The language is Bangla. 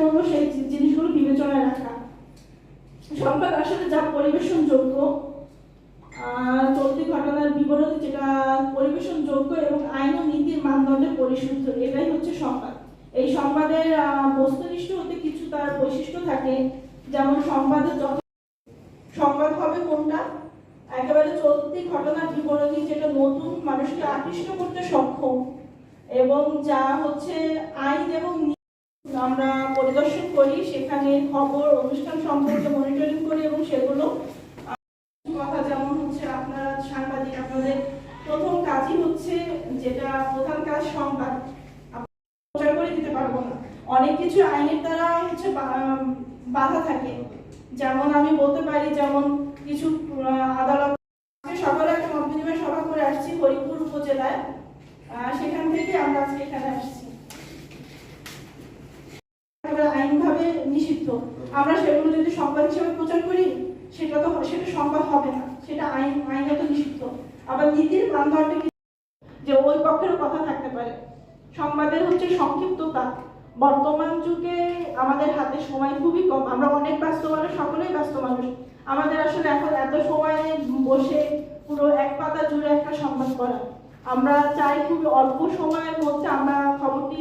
করব সেই জিনিসগুলো বিবেচনায় রাখা। সংবাদ আসলে যা পরিবেশনযোগ্য চলতি ঘটনার বিবরণী যেটা পরিবেশনযোগ্য এবং আইন ও নীতির মানদণ্ডে পরিশুদ্ধ, এটাই হচ্ছে সংবাদ। এই সংবাদের বস্তুনিষ্ঠ হতে কিছু তার বৈশিষ্ট্য থাকে, যেমন সংবাদের যত সংবাদ হবে কোনটা, একেবারে চলতি ঘটনার বিবরণী যেটা নতুন, মানুষকে আকৃষ্ট করতে সক্ষম, এবং যা হচ্ছে আইন এবং আমরা পরিদর্শন করি, সেখানে খবর, অনুষ্ঠান সম্পর্কে মনিটরিং করি এবং সেগুলো কথা যেমন হচ্ছে আপনারা সাংবাদিক, আপনাদের প্রথম কাজই হচ্ছে যেটা প্রধান কাজ সংবাদ। প্রচার করে দিতে পারব না। অনেক কিছু আইনের দ্বারা হচ্ছে বাধা থাকে। যেমন আমি বলতে পারি, যেমন কিছু আদালত সকালে একটা মত বিনিময় সভা করে আসছি হরিপুর উপজেলায়। সেখান থেকে আমরা আজকে এখানে আসছি একেবারে আইনভাবে নিষিদ্ধ। আমরা সেগুলো যদি সংবাদ হিসেবে প্রচার করি, সেটা তো সেটা সংবাদ হবে না। সেটা আইন আইনত নিষিদ্ধ। আবার নীতির মানদণ্ডে যে ওই পক্ষের কথা থাকতে পারে। সংবাদের হচ্ছে সংক্ষিপ্ততা। বর্তমান যুগে আমাদের হাতে সময় খুবই কম। আমরা অনেক ব্যস্ত মানুষ, সকলেই ব্যস্ত মানুষ। আমাদের আসলে এখন এত সময় বসে পুরো এক পাতা জুড়ে একটা সংবাদ করা আমরা চাই খুবই অল্প সময়ের মধ্যে আমরা খবরটি